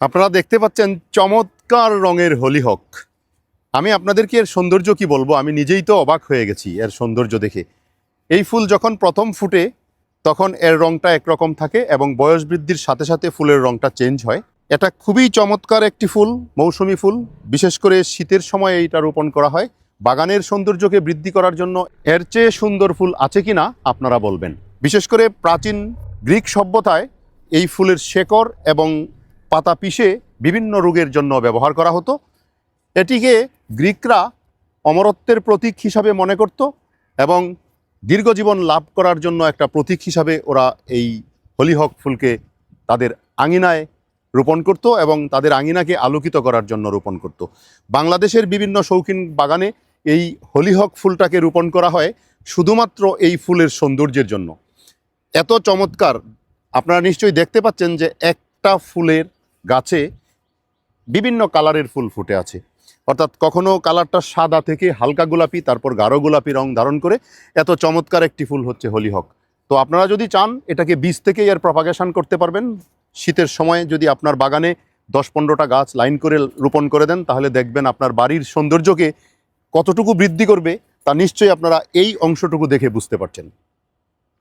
আপনারা দেখতে পাচ্ছেন চমৎকার রঙের হলিহক। আমি আপনাদেরকে এর সৌন্দর্য কি বলব? আমি নিজেই তো অবাক হয়ে গেছি এর সৌন্দর্য দেখে। এই ফুল যখন প্রথম ফুটে, তখন এর রংটা একরকম থাকে এবং বয়স বৃদ্ধির সাথে সাথে ফুলের রংটা চেঞ্জ হয়। এটা খুবই চমৎকার একটি ফুল, মৌসুমি ফুল। বিশেষ করে শীতের সময় এইটা রোপণ করা হয়। বাগানের সৌন্দর্যকে বৃদ্ধি করার জন্য এর চেয়ে সুন্দর ফুল আছে কি না আপনারা বলবেন। বিশেষ করে প্রাচীন গ্রিক সভ্যতায় এই ফুলের শেকড় এবং পাতা পিষে বিভিন্ন রোগের জন্য ব্যবহার করা হতো। এটিকে গ্রিকরা অমরত্বের প্রতীক হিসাবে মনে করত এবং দীর্ঘজীবন লাভ করার জন্য একটা প্রতীক হিসাবে ওরা এই হলিহক ফুলকে তাদের আঙিনায় রোপণ করত এবং তাদের আঙিনাকে আলোকিত করার জন্য রোপণ করত। বাংলাদেশের বিভিন্ন শৌখিন বাগানে এই হলিহক ফুলটাকে রোপণ করা হয় শুধুমাত্র এই ফুলের সৌন্দর্যের জন্য। এত চমৎকার, আপনারা নিশ্চয়ই দেখতে পাচ্ছেন যে একটা ফুলের গাছে বিভিন্ন কালারের ফুল ফুটে আছে। অর্থাৎ কখনো কালারটা সাদা থেকে হালকা গোলাপি, তারপর গাঢ় গোলাপি রং ধারণ করে এত চমৎকার একটি ফুল হচ্ছে হলিহক তো আপনারা যদি চান, এটাকে বীজ থেকেই এর প্রপাগেশন করতে পারবেন। শীতের সময় যদি আপনার বাগানে দশ পনেরোটা গাছ লাইন করে রোপণ করে দেন, তাহলে দেখবেন আপনার বাড়ির সৌন্দর্যকে কতটুকু বৃদ্ধি করবে, তা নিশ্চয়ই আপনারা এই অংশটুকু দেখে বুঝতে পারছেন।